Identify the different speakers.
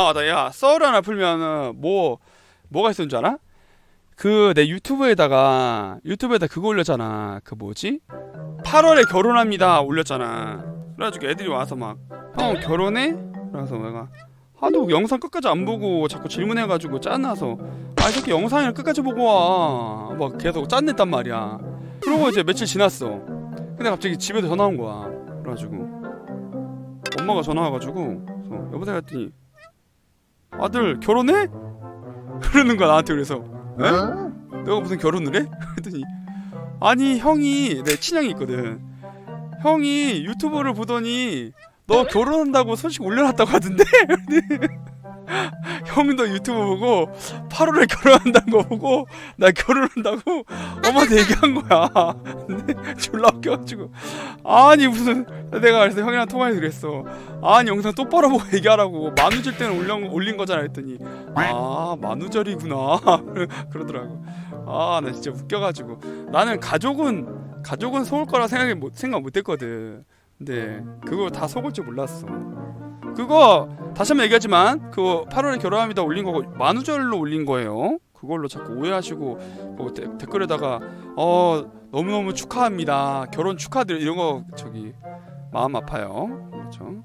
Speaker 1: 아 맞다. 야썰 하나 풀면은 뭐 뭐가 있었는 줄 알아? 그 내 유튜브에다가 유튜브에다 그거 올렸잖아. 그 뭐지? 8월에 결혼합니다. 올렸잖아. 그래가지고 애들이 와서 막형 결혼해? 그래서 내가 하도 영상 끝까지 안 보고 자꾸 질문해가지고 짠나서 아이 새끼 영상을 끝까지 보고 와 막 계속 짠냈단 말이야. 그러고 이제 며칠 지났어. 근데 갑자기 집에서 전화 온 거야. 그래가지고 엄마가 전화 와가지고 여보세요 했더니 아들 결혼해? 그러는 거야 나한테 그래서 에? 내가 무슨 결혼을 해? 그랬더니 아니 형이 내 친형이 있거든 형이 유튜브를 보더니 너 결혼한다고 소식 올려놨다고 하던데 형도 유튜브 보고 8월에 결혼한다는 거 보고 나 결혼한다고 엄마한테 얘기한 거야. 근데 졸라 웃겨가지고. 아니 무슨 내가 그래서 형이랑 통화해서 그랬어. 아니 영상 똑바로 보고 얘기하라고. 만우절 때는 올린, 올린 거잖아 했더니. 아 만우절이구나. 그러더라고. 아 나 진짜 웃겨가지고. 나는 가족은 가족은 속을 거라 생각이 못 생각 못했거든. 근데 그거 다 속을 줄 몰랐어 그거 다시 한번 얘기하지만 그거 8월에 결혼합니다 올린 거고 만우절로 올린 거예요. 그걸로 자꾸 오해하시고 그 데- 댓글에다가 어 너무너무 축하합니다. 결혼 축하드려 이런 거 저기 마음 아파요. 그렇죠